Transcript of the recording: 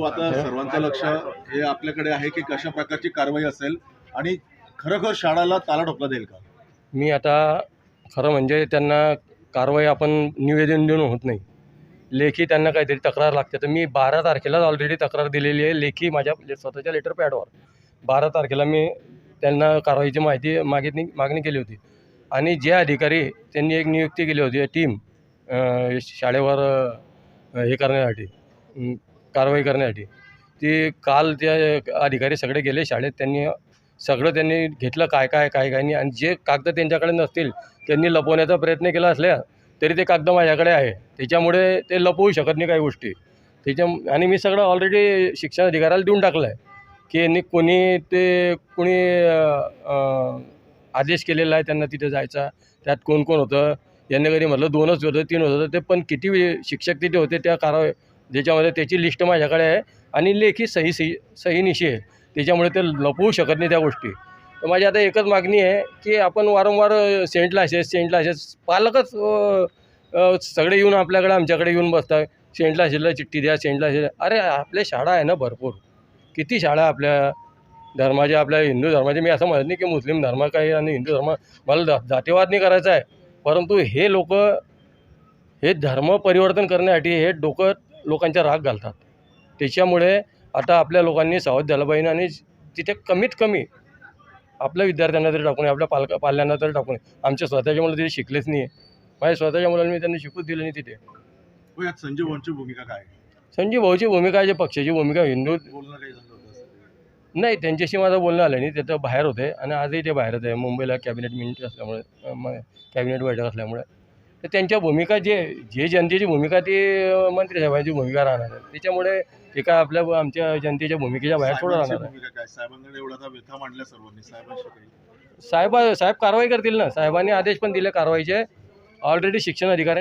भाऊ आता सर्वांचं लक्ष हे आपल्याकडे आहे की कशा प्रकारची कारवाई असेल आणि खरोखर शाळाला ताला ठोकला जाईल का? मी आता खरं म्हणजे त्यांना कारवाई आपण निवेदन देऊन होत नाही. लेखी त्यांना काहीतरी तक्रार लागते. तर मी बारा तारखेलाच ऑलरेडी तक्रार दिलेली आहे. लेखी माझ्या ले- स्वतःच्या लेटर पॅडवर बारा तारखेला मी त्यांना कारवाईची माहिती मागितली मागणी केली होती. आणि जे अधिकारी त्यांनी एक नियुक्ती केली होती टीम शाळेवर हे करण्यासाठी. कारवाई करण्यासाठी. ती काल त्या अधिकारी सगळे गेले शाळेत त्यांनी सगळं त्यांनी घेतलं काय काय काय काय नाही. आणि जे कागद त्यांच्याकडे नसतील त्यांनी लपवण्याचा प्रयत्न केला असल्या तरी ते कागद माझ्याकडे आहे. त्याच्यामुळे ते लपवू शकत नाही काही गोष्टी. त्याच्या आणि मी सगळं ऑलरेडी शिक्षण अधिकाऱ्याला देऊन टाकलं आहे की यांनी कोणी ते कोणी आदेश केलेला आहे त्यांना तिथे जायचा त्यात कोण कोण होतं? यांनी कधी म्हटलं दोनच होतं तीन होतं ते पण किती शिक्षक तिथे होते त्या कारवाई ज्याच्यामध्ये त्याची लिस्ट माझ्याकडे आहे आणि लेखी सही सही सहीनिशी आहे. त्याच्यामुळे ते लपवू शकत नाही त्या गोष्टी. तर माझी आता एकच मागणी आहे की आपण वारंवार सेंट लायसेस सेंट लायसेस पालकच सगळे येऊन आपल्याकडे आमच्याकडे येऊन बसतात. सेंट क्लासेसला चिठ्ठी द्या सेंट क्लासेस अरे आपल्या शाळा आहे ना भरपूर. किती शाळा आहे आपल्या धर्माच्या आपल्या हिंदू धर्माचे मी असं म्हणत नाही की मुस्लिम धर्म काही आणि हिंदू धर्म मला जा- जातीवाद नाही करायचा आहे. परंतु हे लोक हे धर्म परिवर्तन करण्यासाठी हे डोकं लोकांच्या राग घालतात. त्याच्यामुळे आता आपल्या लोकांनी सावध झालं पाहिजे आणि तिथे कमीत कमी आपल्या विद्यार्थ्यांना तरी टाकू नये आपल्या पालक पाल्यांना तरी टाकू नये. आमच्या स्वतःच्या मुलं तिथे शिकलेच नाही आहे माझ्या स्वतःच्या मुलांनी मी त्यांनी शिकूच दिलं नाही तिथे. यात संजय भाऊंची भूमिका काय? संजीव भाऊची भूमिका आहे, जे पक्षाची भूमिका हिंदू? नाही त्यांच्याशी माझं बोलणं आलं नाही. ते तर बाहेर होते आणि आजही ते बाहेरच आहे. मुंबईला कॅबिनेट मिनिट असल्यामुळे कॅबिनेट बैठक असल्यामुळे. तर त्यांच्या भूमिका जे जे जनतेची भूमिका ती अं, मंत्री साहेबांची भूमिका राहणार आहे. त्याच्यामुळे ते काय आपल्या आमच्या जनतेच्या भूमिकेच्या बाहेर थोडं राहणार आहे. भूमिका काय? साहेबांकडे एवढा आता व्यथा मांडल्या सर्वांनी? साहेबांशी काही? साहेब साहेब कारवाई करतील ना? साहेबांनी आदेश पण दिले कारवाईचे. ऑलरेडी शिक्षण अधिकारी